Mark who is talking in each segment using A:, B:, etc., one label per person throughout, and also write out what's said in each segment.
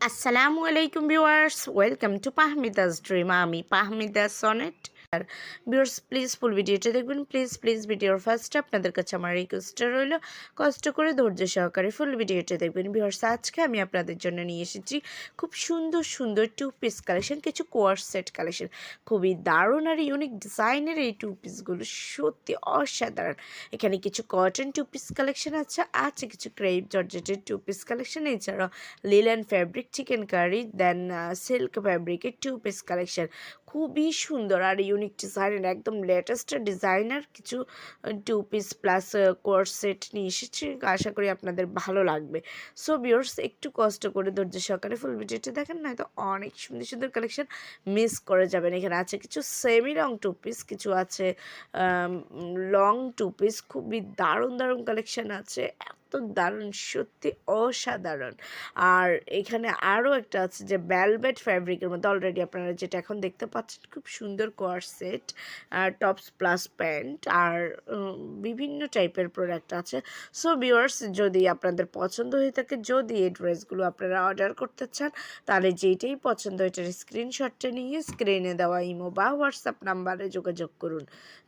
A: আসসালামু আলাইকুম viewers welcome to Pahmida's dream আমি পাহমিদা সনেট আর ভিউয়ার্স প্লিজ ফুল ভিডিওটা দেখবেন। প্লিজ প্লিজ ভিডিওর ফার্স্ট আপনাদের কাছে আমার রিকোয়েস্টটা রইল। কষ্ট করে ধৈর্য সহকারে ফুল ভিডিওটা দেখবেন। ভিউয়ার্স আজকে আমি আপনাদের জন্য নিয়ে এসেছি খুব সুন্দর সুন্দর টু পিস কালেকশন কিছু কোয়ার সেট কালেকশন খুবই দারুণ আর ইউনিক ডিজাইনের এই টু পিসগুলো সত্যি অসাধারণ। এখানে কিছু কটন টু পিস কালেকশন আছে আছে কিছু ক্রেপ জর্জেটের টু পিস কালেকশন এছাড়াও linen fabric chikankari then silk ফ্যাব্রিকের টু পিস কালেকশন খুবই সুন্দর। আর ইউনিক ডিজাইনের একদম লেটেস্ট ডিজাইনার কিছু two piece plus coord set নিয়ে এসেছি। আশা করি আপনাদের ভালো লাগবে। সো বিয়ার্স একটু কষ্ট করে ধৈর্য সহকারে ফুল ভিডিওটা দেখেন না তো অনেক সুন্দর সুন্দর কালেকশন মিস করে যাবেন। এখানে আছে কিছু সেমি লং টু পিস কিছু আছে লং টু পিস খুবই দারুণ দারুণ কালেকশন আছে। এত দারুণ, সত্যি অসাধারণ। আর এখানে আরও একটা আছে যে ব্যালভেট ফ্যাব্রিকের মধ্যে অলরেডি আপনারা যেটা এখন দেখতে পাচ্ছেন, খুব সুন্দর কোয়ার সেট আর টপস প্লাস প্যান্ট আর বিভিন্ন টাইপের প্রোডাক্ট আছে। সো ভিউয়ার্স যদি আপনাদের পছন্দ হয়ে থাকে, যদি এই ড্রেসগুলো আপনারা অর্ডার করতে চান, তাহলে যেটাই পছন্দ এটার স্ক্রিনশটটা নিয়ে স্ক্রিনে দেওয়া ইমো বা হোয়াটসঅ্যাপ নাম্বারে যোগাযোগ করুন।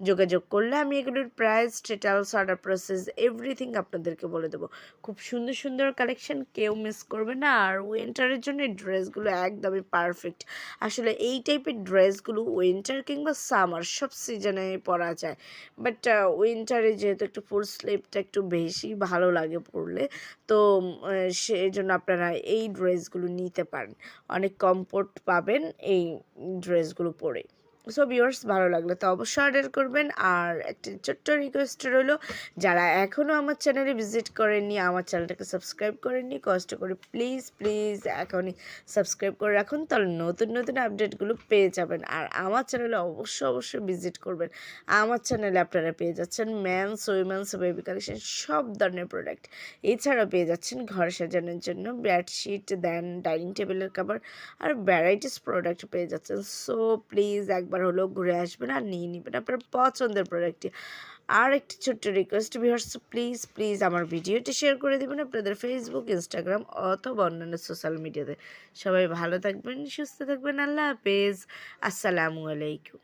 A: যোগাযোগ করলে আমি এগুলোর price details order process everything আপনাদেরকে বলে দেবো। খুব সুন্দর সুন্দর কালেকশন কেউ মিস করবে না। আর উইন্টারের জন্য ড্রেসগুলো একদমই পারফেক্ট আসলে এই টাইপের ড্রেসগুলো উইন্টার কিংবা সামার সব সিজনে পরা যায়। বাট উইন্টারে যেহেতু একটু ফুল স্লিপটা একটু বেশি ভালো লাগে পরলে, তো সেই জন্য আপনারা এই ড্রেসগুলো নিতে পারেন। অনেক কমফোর্ট পাবেন এই ড্রেসগুলো পরে। সো ভিউয়ার্স ভালো লাগলে তো অবশ্যই অর্ডার করবেন। আর একটি ছোট্ট রিকোয়েস্ট রইল, যারা এখনও আমার চ্যানেলে ভিজিট করেননি, আমার চ্যানেলটাকে সাবস্ক্রাইব করেননি, কষ্ট করে প্লিজ প্লিজ এখনই সাবস্ক্রাইব করে রাখুন, তাহলে নতুন নতুন আপডেটগুলো পেয়ে যাবেন। আর আমার চ্যানেলে অবশ্যই অবশ্যই ভিজিট করবেন। আমার চ্যানেলে আপনারা পেয়ে যাচ্ছেন ম্যানস উইমেন্স বেবি কালেকশন সব ধরনের প্রোডাক্ট এছাড়াও পেয়ে যাচ্ছেন ঘর সাজানোর জন্য বেডশিট দেন ডাইনিং টেবিলের কাভার আর ভ্যারাইটিস প্রোডাক্ট পেয়ে যাচ্ছেন। সো প্লিজ একবার হলেও ঘুরে আসবেন আর নিয়ে নেবেন আপনার পছন্দের প্রোডাক্টটি আর একটি ছোট্ট রিকোয়েস্ট ভিউয়ার্স প্লিজ প্লিজ আমার ভিডিওটি শেয়ার করে দেবেন আপনাদের ফেসবুক ইনস্টাগ্রাম অথবা অন্যান্য সোশ্যাল মিডিয়াতে সবাই ভালো থাকবেন, সুস্থ থাকবেন, আল্লাহ হাফেজ। আসসালামু আলাইকুম।